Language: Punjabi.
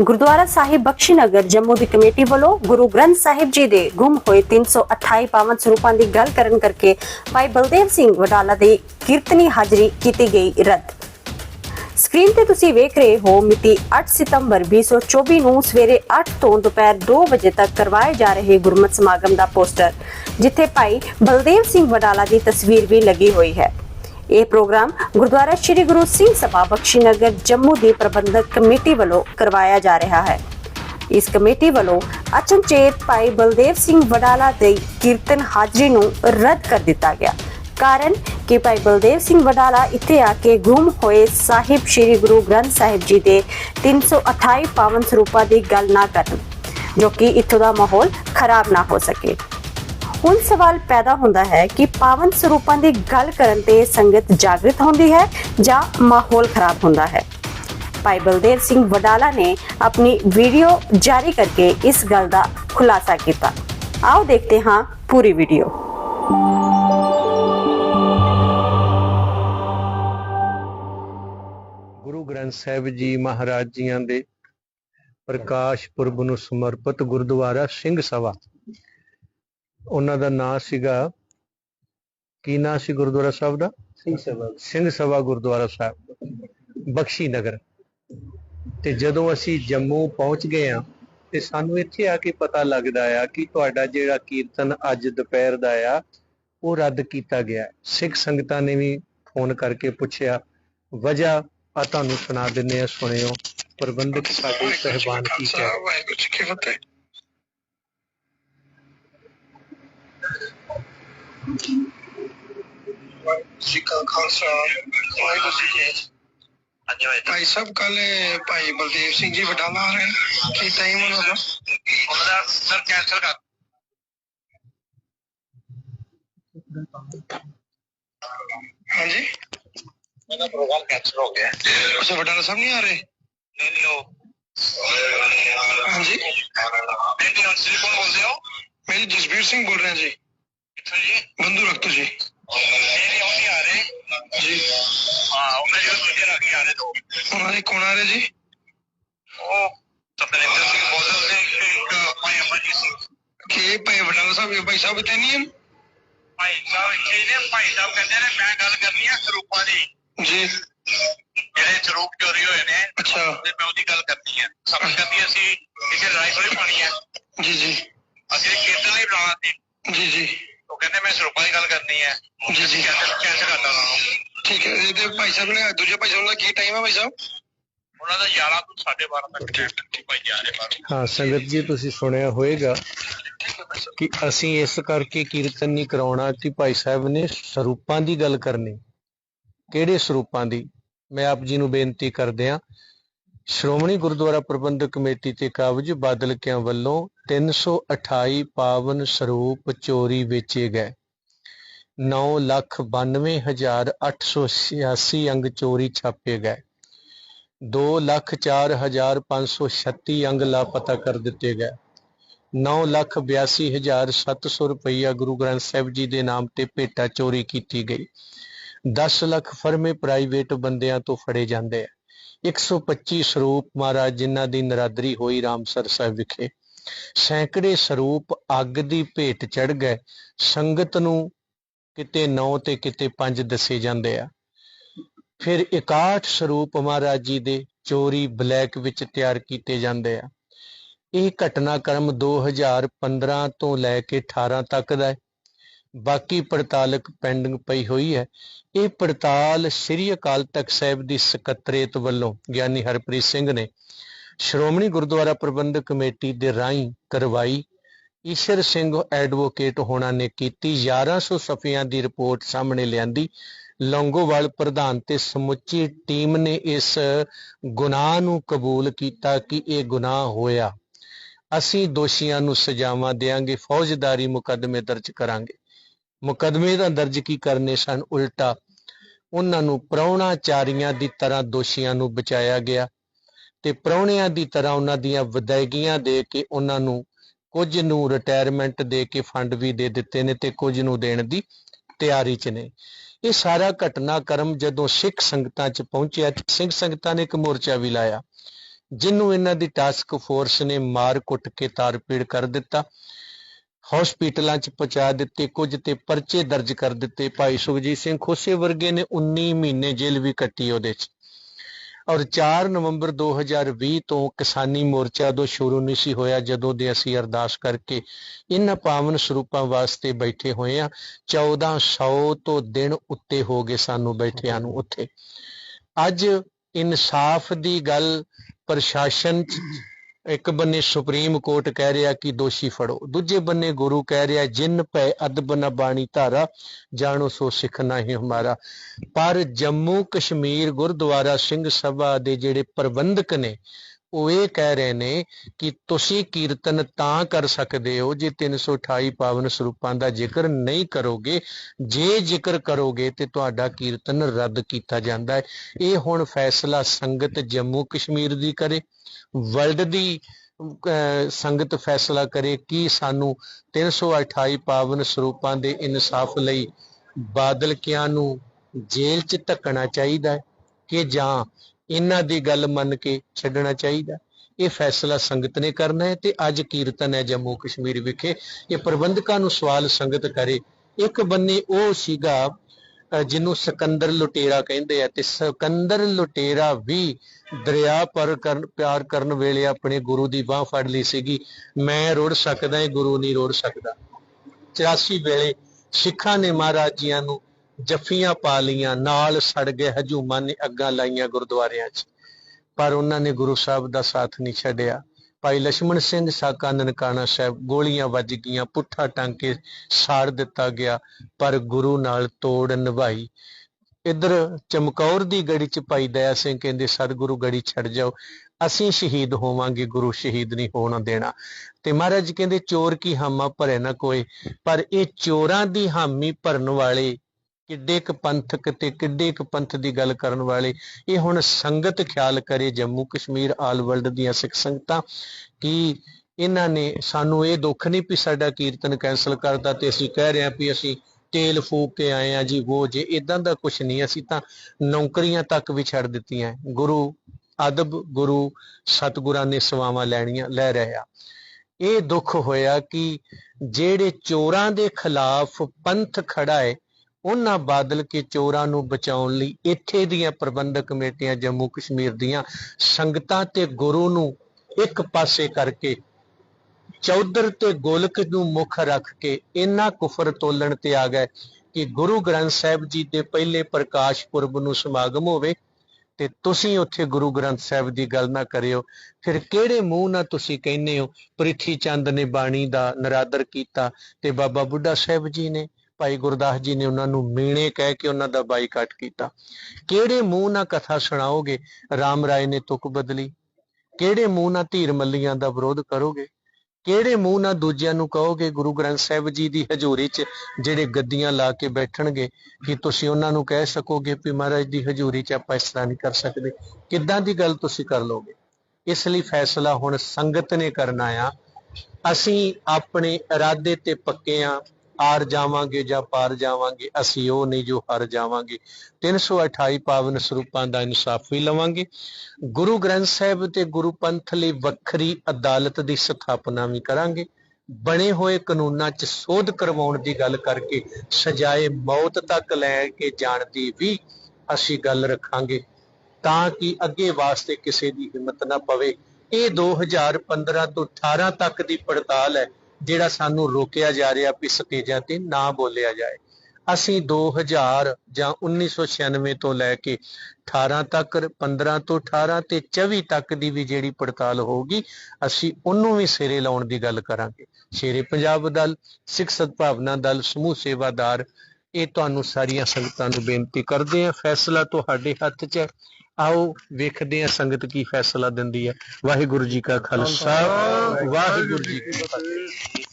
ਗੁਰਦੁਆਰਾ ਸਾਹਿਬ ਬਖਸ਼ੀਨਗਰ ਜੰਮੂ ਦੀ ਕਮੇਟੀ ਵੱਲੋਂ ਗੁਰੂ ਗ੍ਰੰਥ ਸਾਹਿਬ ਜੀ ਦੇ ਗੁੰਮ ਹੋਏ 328 ਪਾਵਨ ਸਰੂਪਾਂ ਦੀ ਗੱਲ ਕਰਨ ਕਰਕੇ ਭਾਈ ਬਲਦੇਵ ਸਿੰਘ ਵਡਾਲਾ ਦੀ ਕੀਰਤਨੀ ਹਾਜ਼ਰੀ ਕੀਤੀ ਗਈ ਰੱਦ। ਸਕਰੀਨ ਤੇ ਤੁਸੀਂ ਵੇਖ ਰਹੇ ਹੋ ਮਿਤੀ 8 ਸਤੰਬਰ 2024 ਨੂੰ ਸਵੇਰੇ 8 ਤੋਂ ਦੁਪਹਿਰ 2 ਵਜੇ ਤੱਕ ਕਰਵਾਏ ਜਾ ਰਹੇ ਗੁਰਮਤਿ ਸਮਾਗਮ ਦਾ ਪੋਸਟਰ, ਜਿੱਥੇ ਭਾਈ ਬਲਦੇਵ ਸਿੰਘ ਵਡਾਲਾ ਦੀ ਤਸਵੀਰ ਵੀ ਲੱਗੀ ਹੋਈ ਹੈ। ਇਹ ਪ੍ਰੋਗਰਾਮ ਗੁਰਦੁਆਰਾ ਸ੍ਰੀ ਗੁਰੂ ਸਿੰਘ ਸਭਾ ਬਖਸ਼ੀਨਗਰ ਜੰਮੂ ਦੀ ਪ੍ਰਬੰਧਕ ਕਮੇਟੀ ਵੱਲੋਂ ਕਰਵਾਇਆ ਜਾ ਰਿਹਾ ਹੈ। ਇਸ ਕਮੇਟੀ ਵੱਲੋਂ ਅਚਨਚੇਤ ਭਾਈ ਬਲਦੇਵ ਸਿੰਘ ਵਡਾਲਾ ਦੀ ਕੀਰਤਨ ਹਾਜ਼ਰੀ ਨੂੰ ਰੱਦ ਕਰ ਦਿੱਤਾ ਗਿਆ। ਕਾਰਨ ਕਿ ਭਾਈ ਬਲਦੇਵ ਸਿੰਘ ਵਡਾਲਾ ਇੱਥੇ ਆ ਕੇ ਗੁੰਮ ਹੋਏ ਸਾਹਿਬ ਸ੍ਰੀ ਗੁਰੂ ਗ੍ਰੰਥ ਸਾਹਿਬ ਜੀ ਦੇ 328 ਪਾਵਨ ਸਰੂਪਾਂ ਦੀ ਗੱਲ ਨਾ ਕਰਨ, ਜੋ ਕਿ ਇੱਥੋਂ ਦਾ ਮਾਹੌਲ ਖਰਾਬ ਨਾ ਹੋ ਸਕੇ। ਹੁਣ ਸਵਾਲ ਪੈਦਾ ਹੁੰਦਾ ਹੈ ਕਿ ਪਾਵਨ ਸਰੂਪਾਂ ਦੀ ਗੱਲ ਕਰਨ ਤੇ ਸੰਗਤ ਜਾਗਰਿਤ ਹੁੰਦੀ ਹੈ ਜਾਂ ਮਾਹੌਲ ਖਰਾਬ ਹੁੰਦਾ ਹੈ? ਭਾਈ ਬਲਦੇਵ ਸਿੰਘ ਵਡਾਲਾ ਨੇ ਆਪਣੀ ਵੀਡੀਓ ਜਾਰੀ ਕਰਕੇ ਇਸ ਗੱਲ ਦਾ ਖੁਲਾਸਾ ਕੀਤਾ। ਆਓ ਦੇਖਦੇ ਹਾਂ ਪੂਰੀ ਵੀਡੀਓ। ਗੁਰੂ ਗ੍ਰੰਥ ਸਾਹਿਬ ਜੀ ਮਹਾਰਾਜ ਜੀਆਂ ਦੇ ਪ੍ਰਕਾਸ਼ ਪੁਰਬ ਨੂੰ ਸਮਰਪਿਤ ਗੁਰਦੁਆਰਾ ਸਿੰਘ ਸਭਾ। ਉਹਨਾਂ ਦਾ ਨਾਂ ਸੀਗਾ ਕੀ ਨਾਂ ਸੀ ਗੁਰਦੁਆਰਾ ਸਾਹਿਬ ਦਾ? ਸਿੰਘ ਸਭਾ। ਸਿੰਘ ਸਭਾ ਗੁਰਦੁਆਰਾ ਸਾਹਿਬ ਬਖਸ਼ੀ ਨਗਰ। ਤੇ ਜਦੋਂ ਅਸੀਂ ਜੰਮੂ ਪਹੁੰਚ ਗਏ ਆ ਤੇ ਸਾਨੂੰ ਇੱਥੇ ਆ ਕੇ ਪਤਾ ਲੱਗਦਾ ਆ ਕਿ ਤੁਹਾਡਾ ਜਿਹੜਾ ਕੀਰਤਨ ਅੱਜ ਦੁਪਹਿਰ ਦਾ ਆ ਉਹ ਰੱਦ ਕੀਤਾ ਗਿਆ। ਹੈ। ਸਿੱਖ ਸੰਗਤਾਂ ਨੇ ਵੀ ਫੋਨ ਕਰਕੇ ਪੁੱਛਿਆ ਵਜ੍ਹਾ ਆ ਤੁਹਾਨੂੰ ਸੁਣਾ ਦਿੰਨੇ ਆ ਸੁਣਿਓ। ਪ੍ਰਬੰਧਕ ਸਾਡੇ ਸਹਿਬਾਨ ਕੀ ਕਹਿ ਰਹੇ ਵਾਹਿਗੁਰੂ ਜੀ ਕੀ ਫਤਿਹ। ਜੀ ਕਾ ਖਾਲਸਾ ਵਾਹਿਗੁਰੂ ਜੀ ਕੀ ਫਤਿਹ ਭਾਈ ਸਾਹਿਬ ਕੱਲ ਭਾਈ ਬਲਦੇਵ ਸਿੰਘ ਜੀ ਵਡਾਲਾ ਆ ਰਹੇ ਨੇ। ਕੀ ਟਾਈਮ ਉਹਨਾਂ ਦਾ ਉਹਦਾ ਸਰ ਕੈਂਸਲ ਕਰ ਹਾਂਜੀ ਮੇਰਾ ਪ੍ਰੋਗਰਾਮ ਕੈਂਸਲ ਹੋ ਗਿਆ ਅੱਛਾ ਵਡਾਲਾ ਸਾਹਿਬ ਨਹੀਂ ਆ ਰਹੇ ਨਹੀਂ ਨਹੀਂ ਉਹ ਹਾਂਜੀ ਨਹੀਂ ਨਹੀਂ ਤੁਸੀਂ ਕੌਣ ਬੋਲਦੇ ਹੋ ਮੈਂ ਜੀ ਜਸਬੀਰ ਸਿੰਘ ਬੋਲ ਰਿਹਾ ਜੀ ਕਿੱਥੋਂ ਜੀ? ਰਖਤੋ ਜੀ। ਨਹੀਂ ਨਹੀਂ ਉਹ ਨਹੀਂ ਆ ਰਹੇ ਜੀ। ਹਾਂ ਉਹ ਮੇਰੇ ਦੂਜੇ ਲੱਗ ਆ ਰਹੇ ਦੋ। ਉਹਨਾਂ ਦੇ ਕੌਣ ਆ ਰਹੇ ਜੀ? ਉਹ ਤਪਨਿੰਦਰ ਸਿੰਘ ਬੋਲਦੇ ਨੇ ਇੱਕ ਭਾਈ ਅਮਰਜੀਤ ਸਿੰਘ। ਕੀ ਭਾਈ ਵਡਾਲਾ ਸਾਹਿਬ ਭਾਈ ਸਾਹਿਬ ਇੱਥੇ ਨਹੀਂ ਹਨ? ਭਾਈ ਸਾਹਿਬ ਇੱਥੇ ਹੀ ਨੇ ਭਾਈ ਸਾਹਿਬ ਕਹਿੰਦੇ ਨੇ ਮੈਂ ਗੱਲ ਕਰਨੀ ਆ ਸਰੂਪਾਂ ਦੀ। ਜੀ। ਜਿਹੜੇ ਸਰੂਪ ਚੋਰੀ ਹੋਏ ਨੇ ਅੱਛਾ। ਤੇ ਮੈਂ ਉਹਦੀ ਗੱਲ ਕਰਨੀ ਆ। ਸਮਝ ਅਸੀਂ ਕਿਸੇ ਲੜਾਈ ਪਾਣੀ ਹੈ ਜੀ ਜੀ। ਅਸੀਂ ਕੀਰਤਨ ਲਈ ਬੁਲਾਉਣਾ ਸੀ ਜੀ ਜੀ। ਮੈਂ ਸਰੂਪਾਂ ਦੀ ਗੱਲ ਕਰਨੀ ਹੈ। ਜੀ ਜੀ। ਕੈਂਸਲ ਕੈਂਸਲ ਕਰਤਾ ਉਹਨਾਂ ਨੂੰ ਠੀਕ ਹੈ ਇਹਦੇ ਭਾਈ ਸਾਹਿਬ ਨੇ ਦੂਜੇ ਭਾਈ ਸਾਹਿਬ ਦਾ ਕੀ ਟਾਈਮ ਹੈ ਭਾਈ ਸਾਹਿਬ? ਉਹਨਾਂ ਦਾ 11 ਤੋਂ 12:30 ਤੱਕ ਟਾਈਮ ਭਾਈ ਜਾ ਰਹੇ ਬਾਹਰ। ਹਾਂ ਸੰਗਤ ਜੀ ਤੁਸੀਂ ਸੁਣਿਆ ਹੋਵੇਗਾ ਕਿ ਅਸੀਂ ਇਸ ਕਰਕੇ ਕੀਰਤਨ ਨਹੀਂ ਕਰਾਉਣਾ ਕਿ ਭਾਈ ਸਾਹਿਬ ਨੇ ਸਰੂਪਾਂ ਦੀ ਗੱਲ ਕਰਨੀ। ਕਿਹੜੇ ਸਰੂਪਾਂ ਦੀ? ਮੈਂ ਆਪ ਜੀ ਨੂੰ ਬੇਨਤੀ ਕਰਦੇ ਹਾਂ। ਸ਼੍ਰੋਮਣੀ ਗੁਰਦੁਆਰਾ ਪ੍ਰਬੰਧਕ ਕਮੇਟੀ ਤੇ ਕਾਬਜ ਬਾਦਲ ਕਿਆਂ ਵੱਲੋਂ 328 ਪਾਵਨ ਸਰੂਪ ਚੋਰੀ ਵੇਚੇ ਗਏ। 992886 ਅੰਗ ਚੋਰੀ ਛਾਪੇ ਗਏ। 204536 ਅੰਗ ਲਾਪਤਾ ਕਰ ਦਿੱਤੇ ਗਏ। 982700 ਰੁਪਈਆ ਗੁਰੂ ਗ੍ਰੰਥ ਸਾਹਿਬ ਜੀ ਦੇ ਨਾਮ ਤੇ ਭੇਟਾ ਚੋਰੀ ਕੀਤੀ ਗਈ। 10 ਲੱਖ ਫਰਮੇ ਪ੍ਰਾਈਵੇਟ ਬੰਦਿਆਂ ਤੋਂ ਫੜੇ ਜਾਂਦੇ ਆ। 125 ਸਰੂਪ ਮਹਾਰਾਜ ਜਿਨ੍ਹਾਂ ਦੀ ਨਰਾਦਰੀ ਹੋਈ ਰਾਮਸਰ ਸਾਹਿਬ ਵਿਖੇ। ਸੈਂਕੜੇ ਸਰੂਪ ਅੱਗ ਦੀ ਭੇਟ ਚੜ ਗਏ। ਸੰਗਤ ਨੂੰ ਕਿਤੇ 9 ਤੇ ਕਿਤੇ 5 ਦੱਸੇ ਜਾਂਦੇ ਆ। ਫਿਰ 61 ਸਰੂਪ ਮਹਾਰਾਜ ਜੀ ਦੇ ਚੋਰੀ ਬਲੈਕ ਵਿੱਚ ਤਿਆਰ ਕੀਤੇ ਜਾਂਦੇ ਆ। ਇਹ ਘਟਨਾਕ੍ਰਮ 2015 ਤੋਂ ਲੈ ਕੇ 18 ਤੱਕ ਦਾ ਹੈ। ਬਾਕੀ ਪੜਤਾਲਕ ਪੈਂਡਿੰਗ ਪਈ ਹੋਈ ਹੈ। ਇਹ ਪੜਤਾਲ ਸ੍ਰੀ ਅਕਾਲ ਤਖਤ ਸਾਹਿਬ ਦੀ ਸਕੱਤਰੇਤ ਵੱਲੋਂ ਗਿਆਨੀ ਹਰਪ੍ਰੀਤ ਸਿੰਘ ਨੇ ਸ਼੍ਰੋਮਣੀ ਗੁਰਦੁਆਰਾ ਪ੍ਰਬੰਧਕ ਕਮੇਟੀ ਦੇ ਰਾਹੀਂ ਕਰਵਾਈ। ਈਸ਼ਰ ਸਿੰਘ ਐਡਵੋਕੇਟ ਹੋਣਾ ਨੇ ਕੀਤੀ 1100 ਸਫਿਆਂ ਦੀ ਰਿਪੋਰਟ ਸਾਹਮਣੇ ਲਿਆਂਦੀ। ਲੌਂਗੋਵਾਲ ਪ੍ਰਧਾਨ ਤੇ ਸਮੁੱਚੀ ਟੀਮ ਨੇ ਇਸ ਗੁਨਾਹ ਨੂੰ ਕਬੂਲ ਕੀਤਾ ਕਿ ਇਹ ਗੁਨਾਹ ਹੋਇਆ। ਅਸੀਂ ਦੋਸ਼ੀਆਂ ਨੂੰ ਸਜ਼ਾਵਾਂ ਦੇਵਾਂਗੇ ਫੌਜਦਾਰੀ ਮੁਕੱਦਮੇ ਦਰਜ ਕਰਾਂਗੇ। ਮੁਕੱਦਮੇ ਦਾ ਦਰਜ ਕੀ ਕਰਨੇ ਸਨ, ਉਲਟਾ ਉਹਨਾਂ ਨੂੰ ਪ੍ਰਾਹੁਣਾਚਾਰੀਆਂ ਦੀ ਤਰ੍ਹਾਂ ਦੋਸ਼ੀਆਂ ਨੂੰ ਬਚਾਇਆ ਗਿਆ ਤੇ ਪ੍ਰਾਹੁਣਿਆਂ ਦੀ ਤਰ੍ਹਾਂ ਉਹਨਾਂ ਦੀਆਂ ਵਿਦਾਇਗੀਆਂ ਦੇ ਕੇ ਉਹਨਾਂ ਨੂੰ ਕੁਝ ਨੂੰ ਰਿਟਾਇਰਮੈਂਟ ਦੇ ਕੇ ਫੰਡ ਵੀ ਦੇ ਦਿੱਤੇ ਨੇ ਤੇ ਕੁਝ ਨੂੰ ਦੇਣ ਦੀ ਤਿਆਰੀ 'ਚ ਨੇ। ਇਹ ਸਾਰਾ ਘਟਨਾਕ੍ਰਮ ਜਦੋਂ ਸਿੱਖ ਸੰਗਤਾਂ 'ਚ ਪਹੁੰਚਿਆ ਸਿੱਖ ਸੰਗਤਾਂ ਨੇ ਇੱਕ ਮੋਰਚਾ ਵੀ ਲਾਇਆ ਜਿਹਨੂੰ ਇਹਨਾਂ ਦੀ ਟਾਸਕ ਫੋਰਸ ਨੇ ਮਾਰ ਕੁੱਟ ਕੇ ਤਾਰਪੀੜ ਕਰ ਦਿੱਤਾ। ਹਸਪੀਟਲਾਂ 'ਚ ਪਹੁੰਚਾ ਦਿੱਤੇ, ਕੁਝ ਤੇ ਪਰਚੇ ਦਰਜ ਕਰ ਦਿੱਤੇ। ਭਾਈ ਸੁਖਜੀਤ ਸਿੰਘ ਖੋਸੇ ਵਰਗੇ ਨੇ 19 ਮਹੀਨੇ ਜੇਲ੍ਹ ਵੀ ਕੱਟੀ ਉਹਦੇ 'ਚ। ਔਰ 4 ਨਵੰਬਰ 2020 ਤੋਂ ਕਿਸਾਨੀ ਮੋਰਚਾ ਉਦੋਂ ਸ਼ੁਰੂ ਨਹੀਂ ਸੀ ਹੋਇਆ, ਜਦੋਂ ਦੇ ਅਸੀਂ ਅਰਦਾਸ ਕਰਕੇ ਇਹਨਾਂ ਪਾਵਨ ਸਰੂਪਾਂ ਵਾਸਤੇ ਬੈਠੇ ਹੋਏ ਆ 1400 ਤੋਂ ਦਿਨ ਉੱਤੇ ਹੋ ਗਏ ਸਾਨੂੰ ਬੈਠਿਆਂ ਨੂੰ ਉੱਥੇ। ਅੱਜ ਇਨਸਾਫ ਦੀ ਗੱਲ ਪ੍ਰਸ਼ਾਸਨ ਇੱਕ ਬੰਨੇ ਸੁਪਰੀਮ ਕੋਰਟ ਕਹਿ ਰਿਹਾ ਕਿ ਦੋਸ਼ੀ ਫੜੋ, ਦੂਜੇ ਬੰਨੇ ਗੁਰੂ ਕਹਿ ਰਿਹਾ, ਜਿਨ ਭੈ ਅਦਬ ਨ ਬਾਣੀ ਧਾਰਾ, ਜਾਣੋ ਸੋ ਸਿੱਖ ਹੀ ਹਮਾਰਾ। ਪਰ ਜੰਮੂ ਕਸ਼ਮੀਰ ਗੁਰਦੁਆਰਾ ਸਿੰਘ ਸਭਾ ਦੇ ਜਿਹੜੇ ਪ੍ਰਬੰਧਕ ਨੇ ਉਹ ਇਹ ਕਹਿ ਰਹੇ ਨੇ ਕਿ ਤੁਸੀਂ ਕੀਰਤਨ ਤਾਂ ਕਰ ਸਕਦੇ ਹੋ ਜੇ 328 ਪਾਵਨ ਸਰੂਪਾਂ ਦਾ ਜ਼ਿਕਰ ਨਹੀਂ ਕਰੋਗੇ। ਜੇ ਜ਼ਿਕਰ ਕਰੋਗੇ ਤੇ ਤੁਹਾਡਾ ਕੀਰਤਨ ਰੱਦ ਕੀਤਾ ਜਾਂਦਾ ਹੈ। ਇਹ ਹੁਣ ਫੈਸਲਾ ਸੰਗਤ ਜੰਮੂ ਕਸ਼ਮੀਰ ਦੀ ਕਰੇ ਵਰਲਡ ਦੀ ਅਹ, ਸੰਗਤ ਫੈਸਲਾ ਕਰੇ ਕਿ ਸਾਨੂੰ 328 ਪਾਵਨ ਸਰੂਪਾਂ ਦੇ ਇਨਸਾਫ ਲਈ ਬਾਦਲ ਕਿਆਂ ਨੂੰ ਜੇਲ੍ਹ 'ਚ ਧੱਕਣਾ ਚਾਹੀਦਾ ਹੈ ਕਿ ਜਾਂ ਇਹਨਾਂ ਦੀ ਗੱਲ ਮੰਨ ਕੇ ਛੱਡਣਾ ਚਾਹੀਦਾ। ਇਹ ਫੈਸਲਾ ਸੰਗਤ ਨੇ ਕਰਨਾ ਹੈ ਤੇ ਅੱਜ ਕੀਰਤਨ ਹੈ ਜੰਮੂ ਕਸ਼ਮੀਰ ਵਿਖੇ। ਇਹ ਪ੍ਰਬੰਧਕਾਂ ਨੂੰ ਸਵਾਲ ਸੰਗਤ ਕਰੇ। ਇੱਕ ਬੰਨੇ ਉਹ ਸੀਗਾ ਜਿਹਨੂੰ ਸਿਕੰਦਰ ਲੁਟੇਰਾ ਕਹਿੰਦੇ ਆ ਤੇ ਸਿਕੰਦਰ ਲੁਟੇਰਾ ਵੀ ਦਰਿਆ ਪਰ ਕਰਨ, ਪਿਆਰ ਕਰਨ ਵੇਲੇ ਆਪਣੇ ਗੁਰੂ ਦੀ ਬਾਹ ਫੜ ਲਈ ਸੀਗੀ। ਮੈਂ ਰੋੜ ਸਕਦਾ ਇਹ ਗੁਰੂ ਨਹੀਂ ਰੋੜ ਸਕਦਾ। 84 ਵੇਲੇ ਸਿੱਖਾਂ ਨੇ ਮਹਾਰਾਜ ਜੀਆਂ ਨੂੰ ਜੱਫੀਆਂ ਪਾ ਲੀਆਂ ਨਾਲ ਸੜ ਗਏ, ਹਜੂਮਾਂ ਨੇ ਅੱਗਾਂ ਲਾਈਆਂ ਗੁਰਦੁਆਰਿਆਂ 'ਚ। ਪਰ ਉਹਨਾਂ ਨੇ ਗੁਰੂ ਸਾਹਿਬ ਦਾ ਸਾਥ ਨਹੀਂ ਛੱਡਿਆ। ਭਾਈ ਲక్ష్మణ ਸਿੰਘ ਸਾਕਾ ਨਨਕਾਣਾ ਸਾਹਿਬ ਗੋਲੀਆਂ ਵੱਜ ਗਈਆਂ, ਪੁੱਠਾ ਟੰਗ ਕੇ ਸਾੜ ਦਿੱਤਾ ਗਿਆ, ਪਰ ਗੁਰੂ ਨਾਲ ਤੋੜ ਨਿਭਾਈ। ਇਧਰ ਚਮਕੌਰ ਦੀ ਗੜੀ ਚ ਭਾਈ ਦਇਆ ਸਿੰਘ ਕਹਿੰਦੇ, ਸਤਿਗੁਰੂ ਗੜੀ ਛੱਡ ਜਾਓ, ਅਸੀਂ ਸ਼ਹੀਦ ਹੋਵਾਂਗੇ, ਗੁਰੂ ਸ਼ਹੀਦ ਨਹੀਂ ਹੋਣਾ ਦੇਣਾ। ਤੇ ਮਹਾਰਾਜ ਕਹਿੰਦੇ, ਚੋਰ ਕੀ ਹਾਮਾ ਭਰੇ ਨਾ ਕੋਈ ਪਰ ਇਹ ਚੋਰਾਂ ਦੀ ਹਾਮੀ ਭਰਨ ਵਾਲੇ ਕਿੱਡੇ ਕੁ ਪੰਥਕ ਤੇ ਕਿੱਡੇ ਕੁ ਪੰਥ ਦੀ ਗੱਲ ਕਰਨ ਵਾਲੇ, ਇਹ ਹੁਣ ਸੰਗਤ ਖਿਆਲ ਕਰੇ ਜੰਮੂ ਕਸ਼ਮੀਰ ਆਲ ਵਰਲਡ ਦੀਆਂ ਸਿੱਖ ਸੰਗਤਾਂ ਕਿ ਇਹਨਾਂ ਨੇ ਸਾਨੂੰ ਇਹ ਦੁੱਖ ਨਹੀਂ ਵੀ ਸਾਡਾ ਕੀਰਤਨ ਕੈਨਸਲ ਕਰਤਾ ਤੇ ਅਸੀਂ ਕਹਿ ਰਹੇ ਹਾਂ ਵੀ ਅਸੀਂ ਤੇਲ ਫੂਕ ਕੇ ਆਏ ਆ ਜੀ ਉਹ ਜੇ ਇਦਾਂ ਦਾ ਕੁਝ ਨਹੀਂ, ਅਸੀਂ ਤਾਂ ਨੌਕਰੀਆਂ ਤੱਕ ਵੀ ਛੱਡ ਦਿੱਤੀਆਂ ਗੁਰੂ ਅਦਬ, ਗੁਰੂ ਸਤਿਗੁਰਾਂ ਨੇ ਸੇਵਾਵਾਂ ਲੈਣੀਆਂ, ਲੈ ਰਿਹਾ ਇਹ ਦੁੱਖ ਹੋਇਆ ਕਿ ਜਿਹੜੇ ਚੋਰਾਂ ਦੇ ਖਿਲਾਫ ਪੰਥ ਖੜਾ ਹੈ ਉਹਨਾਂ ਬਾਦਲ ਕੇ ਚੋਰਾਂ ਨੂੰ ਬਚਾਉਣ ਲਈ ਇੱਥੇ ਦੀਆਂ ਪ੍ਰਬੰਧਕ ਕਮੇਟੀਆਂ ਜੰਮੂ ਕਸ਼ਮੀਰ ਦੀਆਂ ਸੰਗਤਾਂ ਤੇ ਗੁਰੂ ਨੂੰ ਇੱਕ ਪਾਸੇ ਕਰਕੇ ਚੌਧਰ ਤੇ ਗੋਲਕ ਨੂੰ ਮੁੱਖ ਰੱਖ ਕੇ ਇਹਨਾਂ ਕੁਫਰ ਤੋਲਣ ਤੇ ਆ ਗਏ ਕਿ ਗੁਰੂ ਗ੍ਰੰਥ ਸਾਹਿਬ ਜੀ ਦੇ ਪਹਿਲੇ ਪ੍ਰਕਾਸ਼ ਪੁਰਬ ਨੂੰ ਸਮਾਗਮ ਹੋਵੇ ਤੇ ਤੁਸੀਂ ਉੱਥੇ ਗੁਰੂ ਗ੍ਰੰਥ ਸਾਹਿਬ ਦੀ ਗੱਲ ਨਾ ਕਰਿਓ। ਫਿਰ ਕਿਹੜੇ ਮੂੰਹ ਨਾਲ ਤੁਸੀਂ ਕਹਿੰਦੇ ਹੋ, ਪ੍ਰਿਥੀ ਚੰਦ ਨੇ ਬਾਣੀ ਦਾ ਨਰਾਦਰ ਕੀਤਾ ਤੇ ਬਾਬਾ ਬੁੱਢਾ ਸਾਹਿਬ ਜੀ ਨੇ ਭਾਈ ਗੁਰਦਾਸ ਜੀ ਨੇ ਉਹਨਾਂ ਨੂੰ ਮੀਣੇ ਕਹਿ ਕੇ ਉਹਨਾਂ ਦਾ ਬਾਈਕਾਟ ਕੀਤਾ। ਕਿਹੜੇ ਮੂੰਹ ਨਾਲ ਕਥਾ ਸੁਣਾਓਗੇ? ਰਾਮ ਰਾਏ ਨੇ ਤੁਕ ਬਦਲੀ। ਕਿਹੜੇ ਮੂੰਹ ਨਾਲ ਧੀਰ ਮੱਲੀਆਂ ਦਾ ਵਿਰੋਧ ਕਰੋਗੇ? ਕਿਹੜੇ ਮੂੰਹ ਨਾਲ ਦੂਜਿਆਂ ਨੂੰ ਕਹੋਗੇ ਗੁਰੂ ਗ੍ਰੰਥ ਸਾਹਿਬ ਜੀ ਦੀ ਹਜ਼ੂਰੀ 'ਚ ਜਿਹੜੇ ਗੱਦੀਆਂ ਲਾ ਕੇ ਬੈਠਣਗੇ ਕਿ ਤੁਸੀਂ ਉਹਨਾਂ ਨੂੰ ਕਹਿ ਸਕੋਗੇ ਵੀ ਮਹਾਰਾਜ ਦੀ ਹਜ਼ੂਰੀ 'ਚ ਆਪਾਂ ਇਸ ਤਰ੍ਹਾਂ ਨਹੀਂ ਕਰ ਸਕਦੇ? ਕਿੱਦਾਂ ਦੀ ਗੱਲ ਤੁਸੀਂ ਕਰ ਲੋਗੇ ਇਸ ਲਈ ਫੈਸਲਾ ਹੁਣ ਸੰਗਤ ਨੇ ਕਰਨਾ ਆ। ਅਸੀਂ ਆਪਣੇ ਇਰਾਦੇ ਤੇ ਪੱਕੇ ਆ। ਆਰ ਜਾਵਾਂਗੇ ਜਾਂ ਪਾਰ ਜਾਵਾਂਗੇ, ਅਸੀਂ ਉਹ ਨਹੀਂ ਜੋ ਹਰ ਜਾਵਾਂਗੇ। 328 ਪਾਵਨ ਸਰੂਪਾਂ ਦਾ ਇਨਸਾਫ ਵੀ ਲਵਾਂਗੇ। ਗੁਰੂ ਗ੍ਰੰਥ ਸਾਹਿਬ ਤੇ ਗੁਰੂ ਪੰਥ ਲਈ ਵੱਖਰੀ ਅਦਾਲਤ ਦੀ ਸਥਾਪਨਾ ਵੀ ਕਰਾਂਗੇ। ਬਣੇ ਹੋਏ ਕਾਨੂੰਨਾਂ 'ਚ ਸੋਧ ਕਰਵਾਉਣ ਦੀ ਗੱਲ ਕਰਕੇ ਸਜ਼ਾਏ ਮੌਤ ਤੱਕ ਲੈ ਕੇ ਜਾਣ ਦੀ ਵੀ ਅਸੀਂ ਗੱਲ ਰੱਖਾਂਗੇ। ਤਾਂ ਕਿ ਅੱਗੇ ਵਾਸਤੇ ਕਿਸੇ ਦੀ ਹਿੰਮਤ ਨਾ ਪਵੇ। ਇਹ 2015 ਤੋਂ 18 ਤੱਕ ਦੀ ਪੜਤਾਲ ਹੈ। ਜਿਹੜਾ ਸਾਨੂੰ ਰੋਕਿਆ ਜਾ ਰਿਹਾ ਵੀ ਸਟੇਜਾਂ ਤੇ ਨਾ ਬੋਲਿਆ ਜਾਏ। ਅਸੀਂ 2000 ਜਾਂ 1996 ਤੋਂ ਲੈ ਕੇ 18 ਤੱਕ 15 ਤੋਂ 18 ਤੇ 24 ਤੱਕ ਦੀ ਵੀ ਜਿਹੜੀ ਪੜਤਾਲ ਹੋਊਗੀ, ਅਸੀਂ ਉਹਨੂੰ ਵੀ ਸਿਰੇ ਲਾਉਣ ਦੀ ਗੱਲ ਕਰਾਂਗੇ। ਸ਼ੇਰੇ ਪੰਜਾਬ ਦਲ, ਸਿੱਖ ਸਦਭਾਵਨਾ ਦਲ, ਸਮੂਹ ਸੇਵਾਦਾਰ ਇਹ ਤੁਹਾਨੂੰ ਸਾਰੀਆਂ ਸੰਗਤਾਂ ਨੂੰ ਬੇਨਤੀ ਕਰਦੇ ਆ ਫੈਸਲਾ ਤੁਹਾਡੇ ਹੱਥ 'ਚ ਹੈ। ਆਓ ਵੇਖਦੇ ਆ ਸੰਗਤ ਕੀ ਫੈਸਲਾ ਦਿੰਦੀ ਹੈ। ਵਾਹਿਗੁਰੂ ਜੀ ਕਾ ਖਾਲਸਾ ਵਾਹਿਗੁਰੂ ਜੀ ਕੀ ਫਤਿਹ।